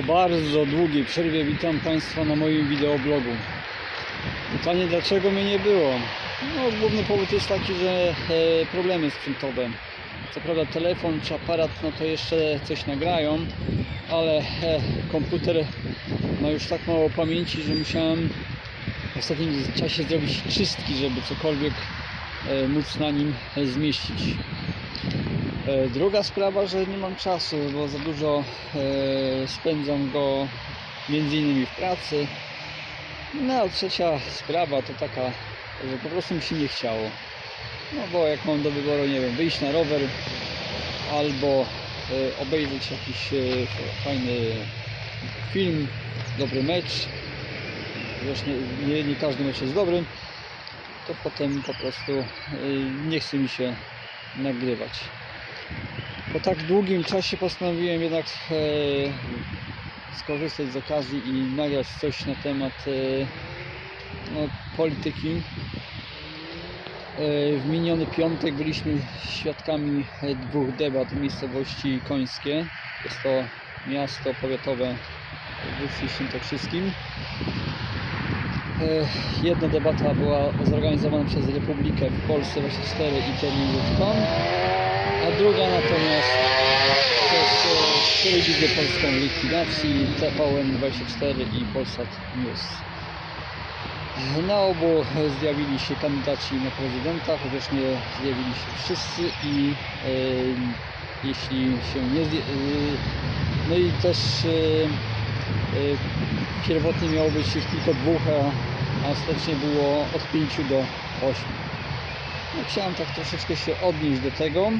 Po bardzo długiej przerwie witam Państwa na moim wideoblogu. Pytanie dlaczego mnie nie było? No główny powód jest taki, że e, problemy sprzętowe. Co prawda telefon czy aparat no to jeszcze coś nagrają, ale e, komputer ma już tak mało pamięci, że musiałem w ostatnim czasie zrobić czystki, żeby cokolwiek e, móc na nim e, zmieścić. E, Druga sprawa, że nie mam czasu, bo za dużo e, spędzam go między innymi w pracy. No a trzecia sprawa to taka, że po prostu mi się nie chciało. No bo jak mam do wyboru, nie wiem, wyjść na rower albo e, obejrzeć jakiś fajny film, dobry mecz, chociaż nie, nie, nie każdy mecz jest dobry, to potem po prostu nie chce mi się nagrywać. Po tak długim czasie postanowiłem jednak e, skorzystać z okazji i nagrać coś na temat e, no, polityki. E, w miniony piątek byliśmy świadkami dwóch debat w miejscowości Końskie. Jest to miasto powiatowe w województwie świętokrzyskim. E, Jedna debata była zorganizowana przez Republikę w Polsce 24 i Telewizję Trwam, a druga natomiast przez e, Telewizję Polską likwidacji, TVN24 i Polsat News. Na obu zjawili się kandydaci na prezydenta, chociaż nie zjawili się wszyscy i e, jeśli się nie zje, e, no i też e, e, pierwotnie miało być ich tylko dwóch, a, a ostatecznie było od 5 do 8. No, chciałem tak troszeczkę się odnieść do tego,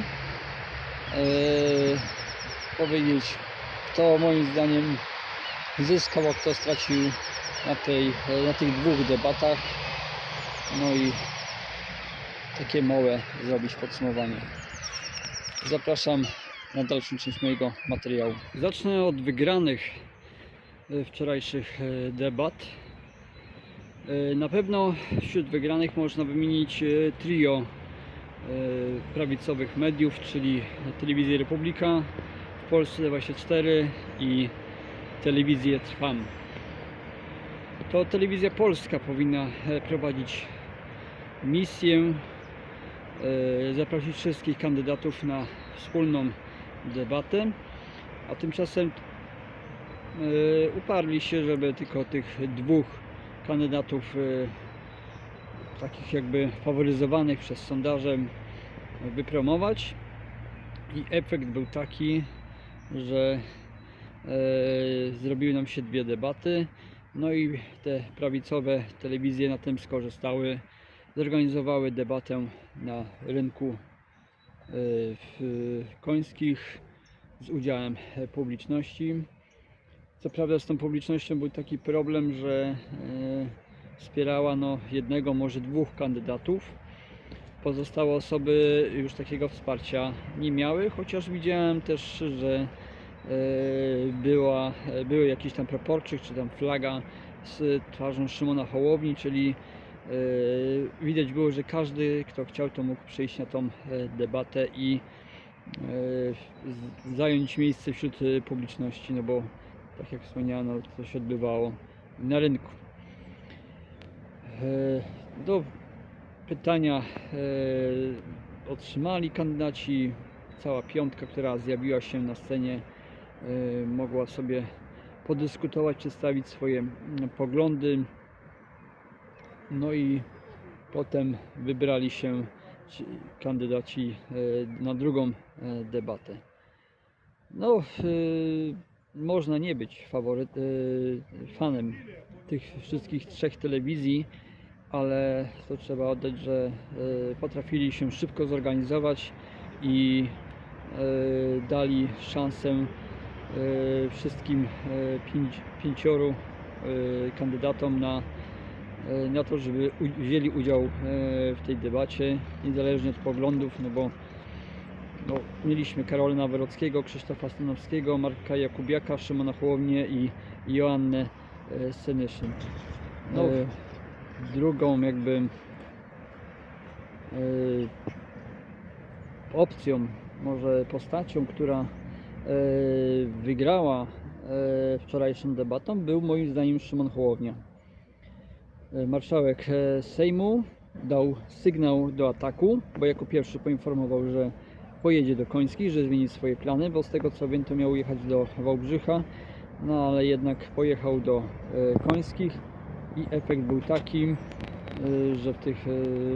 powiedzieć kto moim zdaniem zyskał, a kto stracił na, tej, na tych dwóch debatach. No i takie małe zrobić podsumowanie. Zapraszam na dalszą część mojego materiału. Zacznę od wygranych e, wczorajszych e, debat. E, Na pewno wśród wygranych można wymienić trio prawicowych mediów, czyli Telewizję Republika w Polsce 24 i Telewizję Trwam. To Telewizja Polska powinna e, prowadzić misję, e, zaprosić wszystkich kandydatów na wspólną debatę, a tymczasem e, uparli się, żeby tylko tych dwóch kandydatów e, takich jakby faworyzowanych przez sondaże wypromować. I efekt był taki, że e, zrobiły nam się dwie debaty. No i te prawicowe telewizje na tym skorzystały. Zorganizowały debatę na rynku e, końskich z udziałem e, publiczności. Co prawda z tą publicznością był taki problem, że e, wspierała no, jednego, może dwóch kandydatów. Pozostałe osoby już takiego wsparcia nie miały, chociaż widziałem też, że e, była, e, były jakiś tam proporczyk, czy tam flaga z twarzą Szymona Hołowni, czyli e, widać było, że każdy, kto chciał, to mógł przyjść na tą debatę i zająć miejsce wśród publiczności, no bo tak jak wspomniałem, to się odbywało na rynku. E, Do pytania e, otrzymali kandydaci. Cała piątka, która zjawiła się na scenie, e, mogła sobie podyskutować, przedstawić swoje poglądy. No i potem wybrali się ci kandydaci na drugą debatę. No, można nie być faworyt, fanem tych wszystkich trzech telewizji, ale to trzeba oddać, że e, potrafili się szybko zorganizować i e, dali szansę e, wszystkim pięć, pięcioru kandydatom na, na to, żeby wzięli udział w tej debacie, niezależnie od poglądów, no bo no, mieliśmy Karola Nawrockiego, Krzysztofa Stanowskiego, Marka Jakubiaka, Szymona Hołownię i Joannę Senyszyn. No, drugą jakby e, opcją, może postacią, która e, wygrała e, wczorajszą debatą był moim zdaniem Szymon Hołownia. Marszałek Sejmu dał sygnał do ataku, bo jako pierwszy poinformował, że pojedzie do Końskich, że zmieni swoje plany, bo z tego co wiem to miał jechać do Wałbrzycha, no ale jednak pojechał do Końskich i efekt był taki, e, że, w tych, e,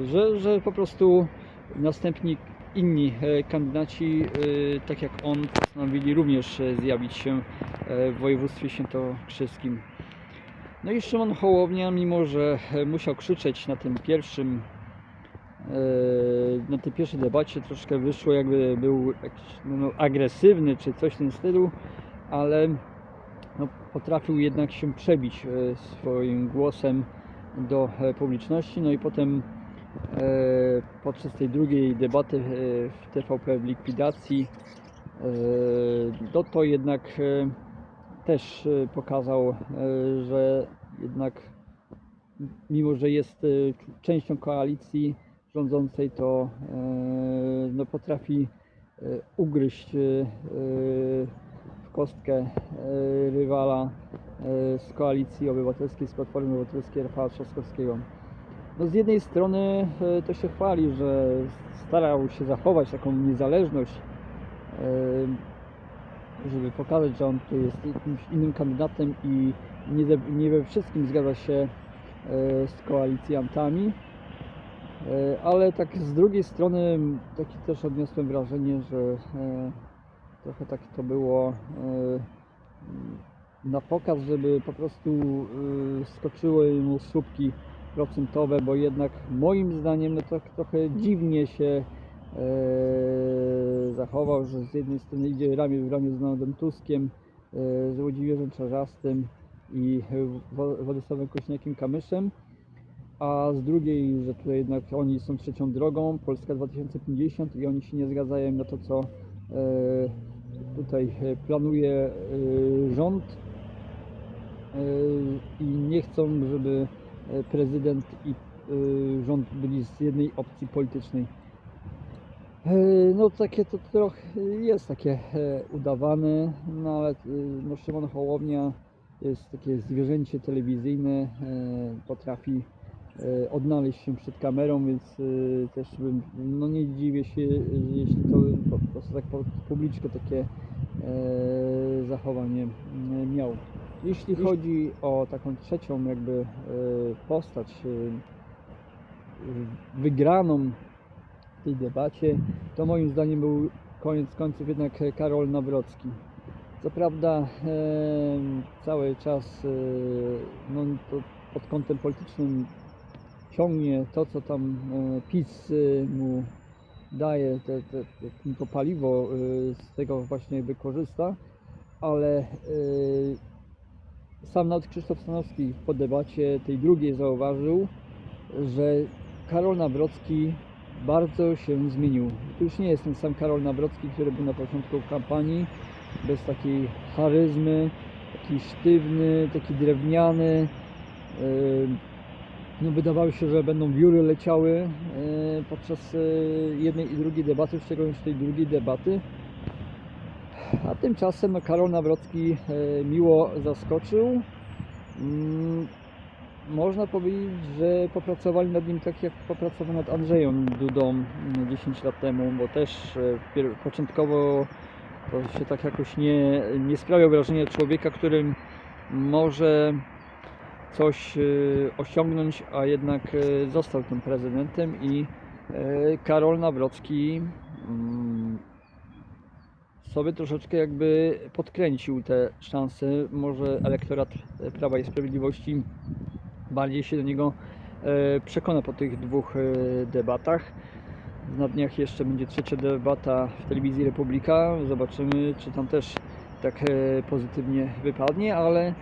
że, że po prostu następni inni e, kandydaci, tak jak on, postanowili również zjawić się w województwie świętokrzyskim. No i Szymon Hołownia, mimo że musiał krzyczeć na tym pierwszym na tej pierwszej debacie troszkę wyszło jakby był jakiś, no, agresywny czy coś w tym stylu, ale no, potrafił jednak się przebić e, swoim głosem do e, publiczności. No i potem e, podczas tej drugiej debaty w TVP w likwidacji no to jednak też pokazał, że jednak mimo, że jest częścią koalicji rządzącej, to no, potrafi ugryźć kostkę e, rywala e, z koalicji obywatelskiej, z Platformy Obywatelskiej Rafała Trzaskowskiego. No z jednej strony e, to się chwali, że starał się zachować taką niezależność, żeby pokazać, że on tu jest jakimś innym kandydatem i nie, we wszystkim zgadza się z koalicjantami. Ale tak z drugiej strony taki też odniosłem wrażenie, że trochę tak to było e, na pokaz, żeby po prostu e, skoczyły mu słupki procentowe, bo jednak moim zdaniem no tak trochę dziwnie się e, zachował, że z jednej strony idzie ramię w ramię z Donaldem Tuskiem, z Łodziwierzem Czarzastym i Władysławem Kośniakiem-Kamyszem, a z drugiej, że tutaj jednak oni są trzecią drogą, Polska 2050 i oni się nie zgadzają na to, co tutaj e, planuje e, rząd e, i nie chcą, żeby prezydent i rząd byli z jednej opcji politycznej. No takie to trochę jest takie udawane, no ale no Szymon Hołownia jest takie zwierzęcie telewizyjne, potrafi odnaleźć się przed kamerą, więc e, też bym, no nie dziwię się, e, jeśli to po prostu tak publiczkę takie e, zachowanie e, miał. Jeśli chodzi o taką trzecią jakby e, postać e, e, wygraną w tej debacie, to moim zdaniem był koniec końców jednak Karol Nawrocki. Co prawda e, cały czas e, no, pod kątem politycznym ciągnie to, co tam e, PiS mu daje, te, te, to paliwo e, z tego właśnie wykorzysta, ale e, sam nawet Krzysztof Stanowski po debacie tej drugiej zauważył, że Karol Nawrocki bardzo się zmienił. To już nie jest ten sam Karol Nawrocki, który był na początku kampanii, bez takiej charyzmy, taki sztywny, taki drewniany. Yy, No wydawało się, że będą wióry leciały yy, podczas yy, jednej i drugiej debaty, w szczególności tej drugiej debaty. A tymczasem Karol Nawrocki yy, miło zaskoczył. Mm, można powiedzieć, że popracowali nad nim tak jak popracował nad Andrzejem Dudą mm, 10 lat temu, bo też e, początkowo to się tak jakoś nie, nie sprawia wrażenia człowieka, którym może coś e, osiągnąć, a jednak e, został tym prezydentem i e, Karol Nawrocki mm, sobie troszeczkę jakby podkręcił te szanse. Może elektorat Prawa i Sprawiedliwości bardziej się do niego przekona po tych dwóch debatach. Na dniach jeszcze będzie trzecia debata w telewizji Republika. Zobaczymy, czy tam też tak pozytywnie wypadnie, ale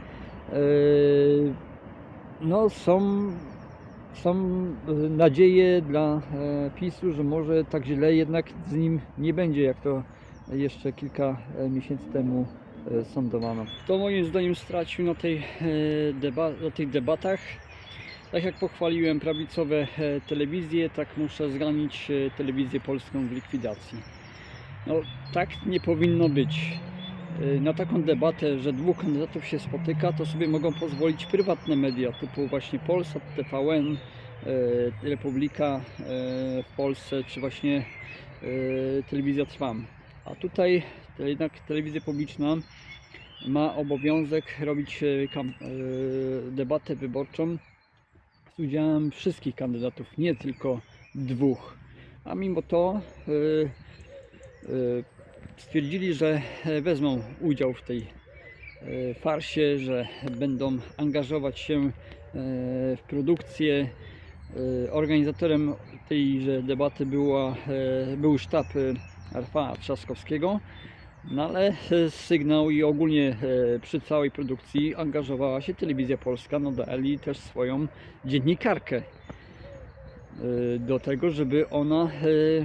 no są, są e, nadzieje dla e, PiSu, że może tak źle jednak z nim nie będzie, jak to jeszcze kilka e, miesięcy temu sądowano. To moim zdaniem stracił na, tej, deba- na tych debatach. Tak jak pochwaliłem prawicowe telewizje, tak muszę zganić telewizję polską w likwidacji. No tak nie powinno być. Y, na taką debatę, że dwóch kandydatów się spotyka, to sobie mogą pozwolić prywatne media typu właśnie Polsat, TVN, y, Republika y, w Polsce, czy właśnie Telewizja Trwam. A tutaj jednak telewizja publiczna ma obowiązek robić debatę wyborczą z udziałem wszystkich kandydatów, nie tylko dwóch. A mimo to stwierdzili, że e, wezmą udział w tej e, farsie, że będą angażować się e, w produkcję. Organizatorem tejże debaty była, był sztab Rafała Trzaskowskiego, no ale sygnał i ogólnie przy całej produkcji angażowała się Telewizja Polska, no dali też swoją dziennikarkę do tego, żeby ona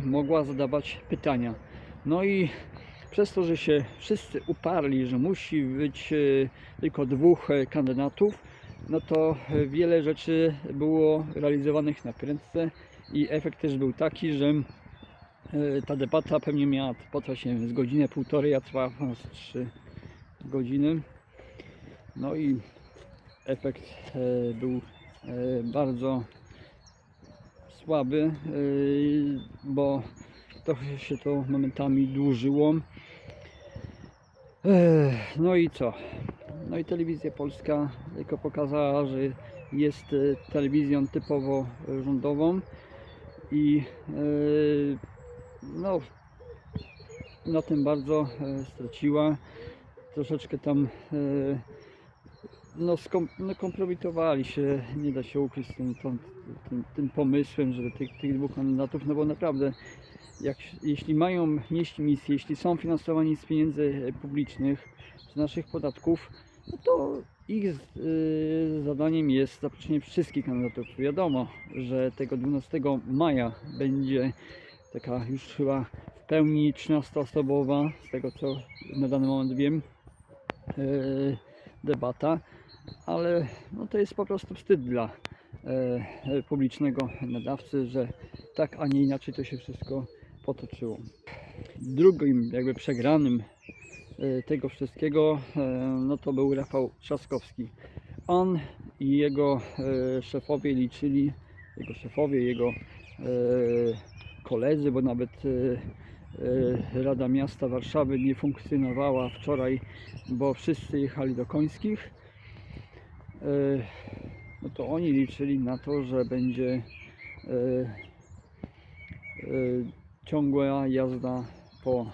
mogła zadawać pytania. No i przez to, że się wszyscy uparli, że musi być e, tylko dwóch e, kandydatów, no to e, wiele rzeczy było realizowanych na prędce i efekt też był taki, że ta debata pewnie miała potrwać wiem, z godzinę, półtorej, a trwała ponad trzy godziny. No i efekt był bardzo słaby, bo trochę się to momentami dłużyło. No i co? No i telewizja polska tylko pokazała, że jest e, telewizją typowo rządową i e, no na tym bardzo e, straciła. Troszeczkę tam no, skom, no kompromitowali się, nie da się ukryć tym, tą, tym, tym pomysłem, żeby tych, tych dwóch kandydatów, no bo naprawdę jak, jeśli mają nieść misję, jeśli są finansowani z pieniędzy e, publicznych, z naszych podatków, no to ich y, zadaniem jest zaproszenie wszystkich kandydatów. Wiadomo, że tego 12 maja będzie taka już chyba w pełni 13-osobowa, z tego co na dany moment wiem, y, debata, ale no to jest po prostu wstyd dla e, publicznego nadawcy, że tak, a nie inaczej to się wszystko potoczyło. Drugim jakby przegranym e, tego wszystkiego e, no to był Rafał Trzaskowski. On i jego e, szefowie liczyli, jego szefowie, jego e, koledzy, bo nawet e, e, Rada Miasta Warszawy nie funkcjonowała wczoraj, bo wszyscy jechali do Końskich. E, No to oni liczyli na to, że będzie e, e, ciągła jazda po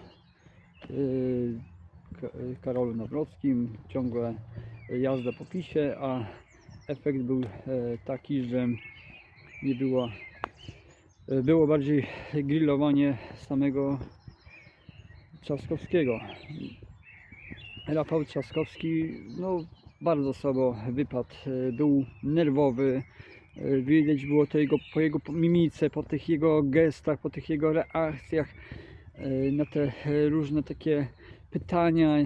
Ka- Karolu Nawrockim, ciągłe jazda po PiSie, a efekt był e, taki, że nie było e, było bardziej grillowanie samego Trzaskowskiego. Rafał Trzaskowski no, bardzo słabo wypadł, e, był nerwowy, e, widać było to jego, po jego mimice, po tych jego gestach, po tych jego reakcjach e, na te różne takie pytania.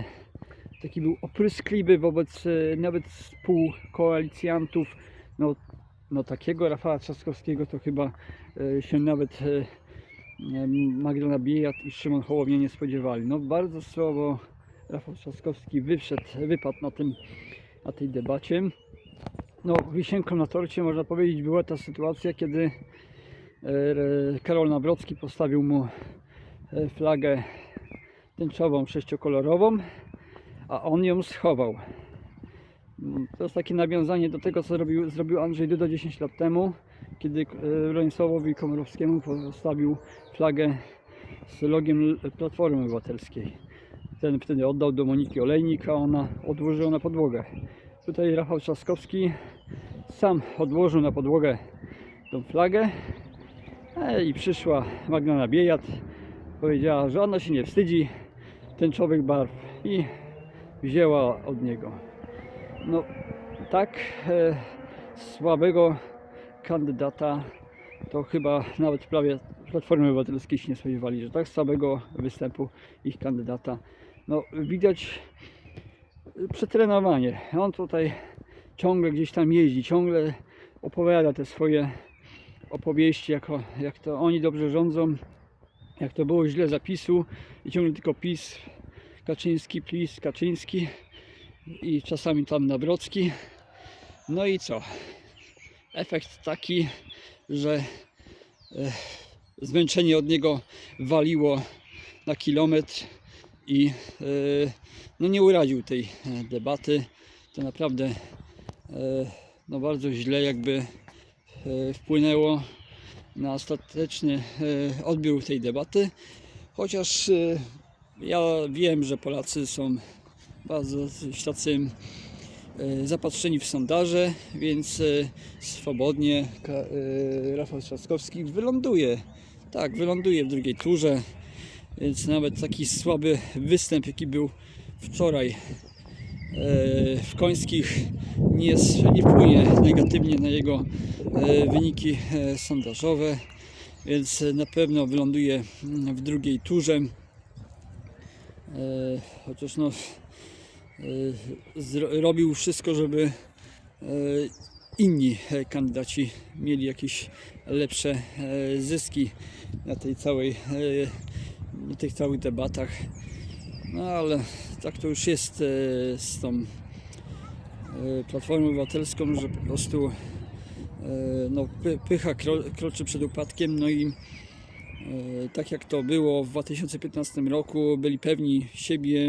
Taki był opryskliwy wobec nawet współkoalicjantów. No, no takiego Rafała Trzaskowskiego to chyba się nawet Magdalena Biejat i Szymon Hołownia nie spodziewali. No bardzo słabo Rafał Trzaskowski wyszedł, wypadł na, tym, na tej debacie. No, wisienką na torcie można powiedzieć była ta sytuacja, kiedy e, Karol Nawrocki postawił mu e, flagę tęczową, sześciokolorową, a on ją schował. Mm, To jest takie nawiązanie do tego, co zrobił, zrobił Andrzej Duda 10 lat temu, kiedy e, Bronisławowi Komorowskiemu postawił flagę z logiem Platformy Obywatelskiej. Ten wtedy oddał do Moniki Olejnik, a ona odłożyła na podłogę. Tutaj Rafał Trzaskowski sam odłożył na podłogę tą flagę e, i przyszła Magdalena Biejat. Powiedziała, że ona się nie wstydzi tęczowych barw i wzięła od niego. No tak e, słabego kandydata to chyba nawet prawie Platformy Obywatelskiej się nie spodziewali, że tak słabego występu ich kandydata. No widać y, przetrenowanie. On tutaj ciągle gdzieś tam jeździ, ciągle opowiada te swoje opowieści, jako, jak to oni dobrze rządzą, jak to było źle zapisu i ciągle tylko PiS Kaczyński, please, Kaczyński i czasami tam Nawrocki. No i co? Efekt taki, że e, zmęczenie od niego waliło na kilometr i e, no nie uradził tej e, debaty. To naprawdę e, no bardzo źle jakby e, wpłynęło na ostateczny odbiór tej debaty. Chociaż ja wiem, że Polacy są bardzo tacy zapatrzeni w sondaże, więc swobodnie Rafał Trzaskowski wyląduje. Tak, wyląduje w drugiej turze, więc nawet taki słaby występ, jaki był wczoraj e, w Końskich, nie, s- nie wpłynie negatywnie na jego e, wyniki e, sondażowe, więc na pewno wyląduje w drugiej turze. Chociaż no, robił wszystko, żeby inni kandydaci mieli jakieś lepsze zyski na tej całej, na tych całych debatach. No ale tak to już jest e, z tą e, Platformą Obywatelską, że po prostu e, no, py- pycha kro, kroczy przed upadkiem, no i tak jak to było w 2015 roku, byli pewni siebie,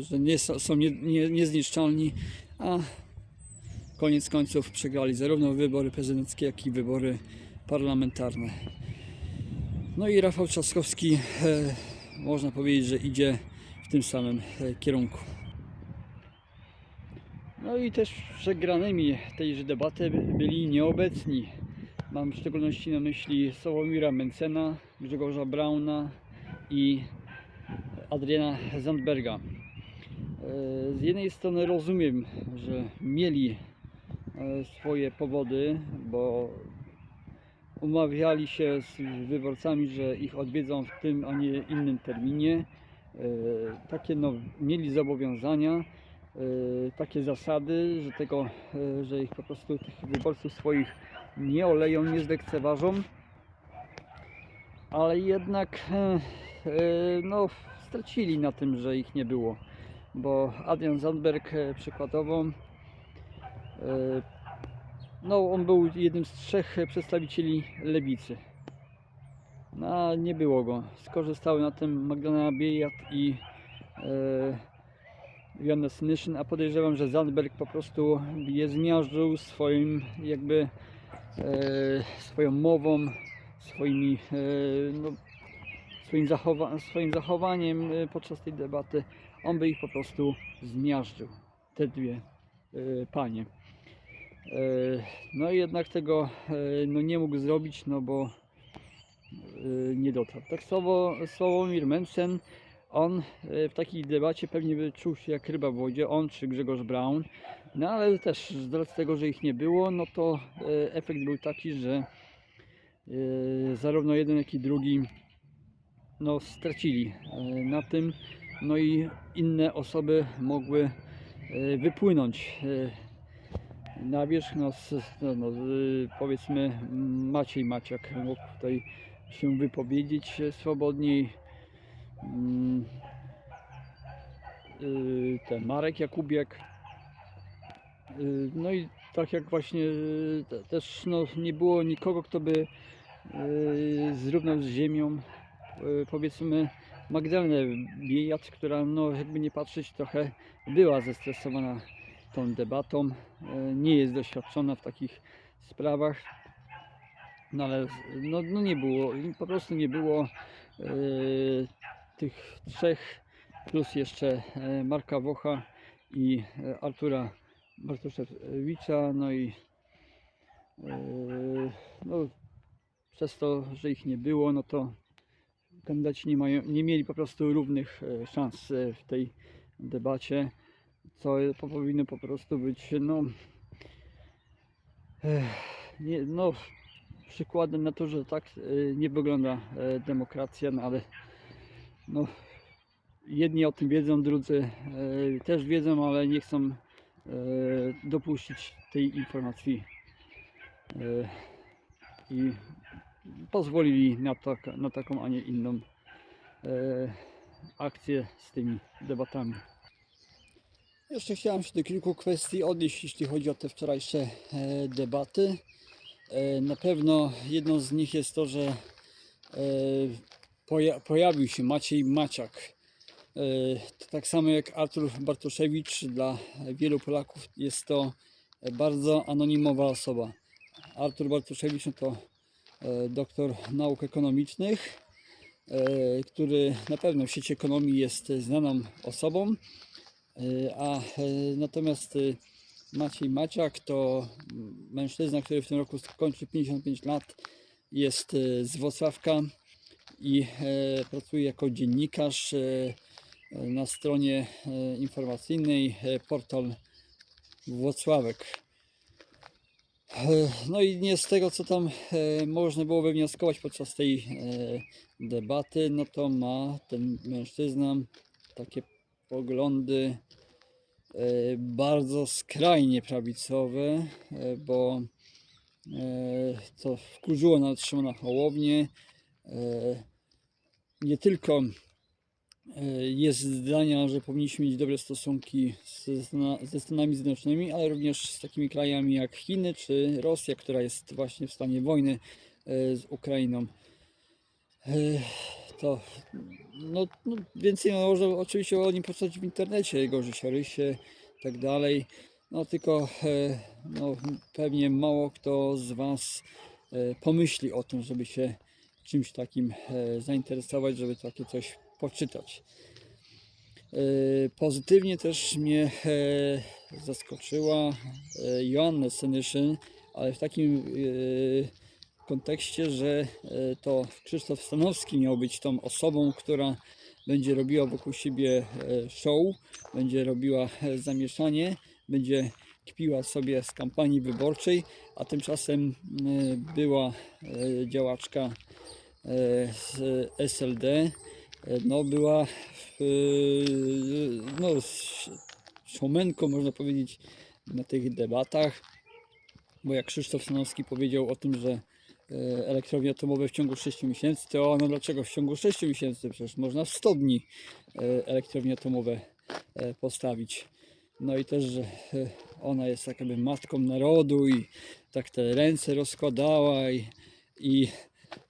że nie, są nie, nie, niezniszczalni, a koniec końców przegrali zarówno wybory prezydenckie, jak i wybory parlamentarne. No i Rafał Trzaskowski, e, można powiedzieć, że idzie w tym samym e, kierunku. No i też przegranymi tejże debaty by- byli nieobecni. Mam w szczególności na myśli Sławomira Mencena, Grzegorza Brauna i Adriana Zandberga. E, Z jednej strony rozumiem, że mieli swoje powody, bo umawiali się z wyborcami, że ich odwiedzą w tym, a nie innym terminie. E, Takie no, mieli zobowiązania, e, takie zasady, że tego, e, że ich po prostu tych wyborców swoich nie oleją, nie zlekceważą. Ale jednak no, stracili na tym, że ich nie było. Bo Adrian Zandberg przykładowo no, on był jednym z trzech przedstawicieli lewicy. No, nie było go. Skorzystały na tym Magdalena Biejat i e, Joanna Senyszyn, a podejrzewam, że Zandberg po prostu je zmiażdżył swoim jakby e, swoją mową, swoimi e, no, swoim, zachowa- swoim zachowaniem e, podczas tej debaty. On by ich po prostu zmiażdżył, te dwie e, panie. E, No i jednak tego e, no, nie mógł zrobić, no bo e, nie dotarł. Tak słowo, Sławomir Mencen, on w takiej debacie pewnie by czuł się jak ryba w wodzie, on czy Grzegorz Braun, no ale też z racji tego, że ich nie było, no to efekt był taki, że zarówno jeden, jak i drugi no, stracili na tym, no i inne osoby mogły wypłynąć na wierzch, no, s- no, no, y, powiedzmy mm, Maciej Maciak mógł tutaj się wypowiedzieć swobodniej. Mm, y, Ten Marek Jakubiak. Y, No i tak jak właśnie te- też no, nie było nikogo, kto by zrównał z ziemią powiedzmy Magdalenę Biejat, która no jakby nie patrzeć trochę była zestresowana tą debatą, e, nie jest doświadczona w takich sprawach, no ale no, no nie było, po prostu nie było e, tych trzech, plus jeszcze e, Marka Wocha i Artura Bartoszewicza, no i no, przez to, że ich nie było, no to kandydaci nie, mają, nie mieli po prostu równych szans w tej debacie co po- powinno po prostu być no, eh, nie, no przykładem na to, że tak e, nie wygląda e, demokracja, no ale no, jedni o tym wiedzą, drudzy e, też wiedzą, ale nie chcą dopuścić tej informacji i pozwolili na, tak, na taką, a nie inną akcję z tymi debatami. Jeszcze chciałem się do kilku kwestii odnieść, jeśli chodzi o te wczorajsze e, debaty. E, Na pewno jedną z nich jest to, że e, poja- pojawił się Maciej Maciak. To Tak samo jak Artur Bartoszewicz, dla wielu Polaków jest to bardzo anonimowa osoba. Artur Bartoszewicz to doktor nauk ekonomicznych, który na pewno w sieci ekonomii jest znaną osobą, a e, natomiast e, Maciej Maciak to mężczyzna, który w tym roku skończy 55 lat, jest e, z Wrocławka i e, pracuje jako dziennikarz e, e, na stronie e, informacyjnej e, portal Włocławek. E, No i nie z tego, co tam e, można było wywnioskować podczas tej e, debaty, no to ma ten mężczyzna takie poglądy e, bardzo skrajnie prawicowe, e, bo e, to wkurzyło nawet Szymona Hołownię. Nie tylko jest zdania, że powinniśmy mieć dobre stosunki ze, Stana- ze Stanami Zjednoczonymi, ale również z takimi krajami jak Chiny czy Rosja, która jest właśnie w stanie wojny z Ukrainą. To no, no, więcej można oczywiście o nim poczytać w internecie, jego życiorysie i tak dalej. No tylko e, no, pewnie mało kto z Was e, pomyśli o tym, żeby się czymś takim e, zainteresować, żeby takie coś poczytać. Pozytywnie też mnie zaskoczyła Joanna Senyszyn, ale w takim kontekście, że e, to Krzysztof Stanowski miał być tą osobą, która będzie robiła wokół siebie e, show, będzie robiła e, zamieszanie, będzie kpiła sobie z kampanii wyborczej, a tymczasem była działaczka z SLD, no była no, sz- showmenką, można powiedzieć, na tych debatach, bo jak Krzysztof Stanowski powiedział o tym, że e, elektrownie atomowe w ciągu 6 miesięcy, to no dlaczego w ciągu 6 miesięcy? Przecież można w 100 dni e, elektrownie atomowe e, postawić. No i też, że ona jest tak jakby matką narodu i tak te ręce rozkładała i, i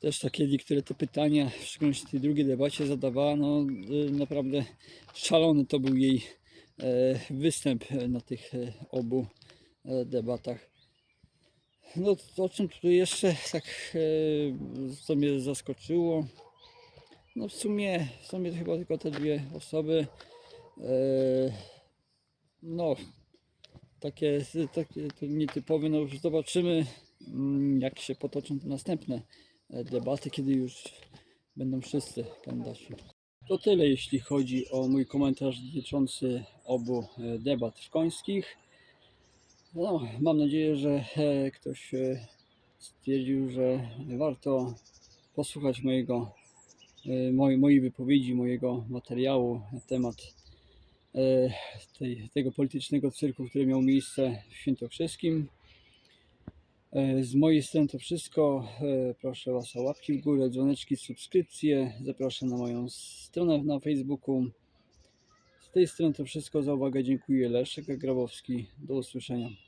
też takie niektóre te pytania, w szczególności w tej drugiej debacie zadawała, no naprawdę szalony to był jej występ na tych obu debatach. No o czym tu jeszcze tak e, co mnie zaskoczyło? No w sumie, w sumie to chyba tylko te dwie osoby. E, no takie, takie to nietypowe, no już zobaczymy mm, jak się potoczą te następne e, debaty, kiedy już będą wszyscy kandydaci. To tyle jeśli chodzi o mój komentarz dotyczący obu debat szkońskich. No, mam nadzieję, że e, ktoś e, stwierdził, że warto posłuchać mojego, e, mojej, mojej wypowiedzi, mojego materiału na temat tej, tego politycznego cyrku, który miał miejsce w Świętokrzyskim. Z mojej strony to wszystko. Proszę Was o łapki w górę, dzwoneczki, subskrypcje. Zapraszam na moją stronę na Facebooku. Z tej strony to wszystko. Za uwagę dziękuję. Leszek Grabowski. Do usłyszenia.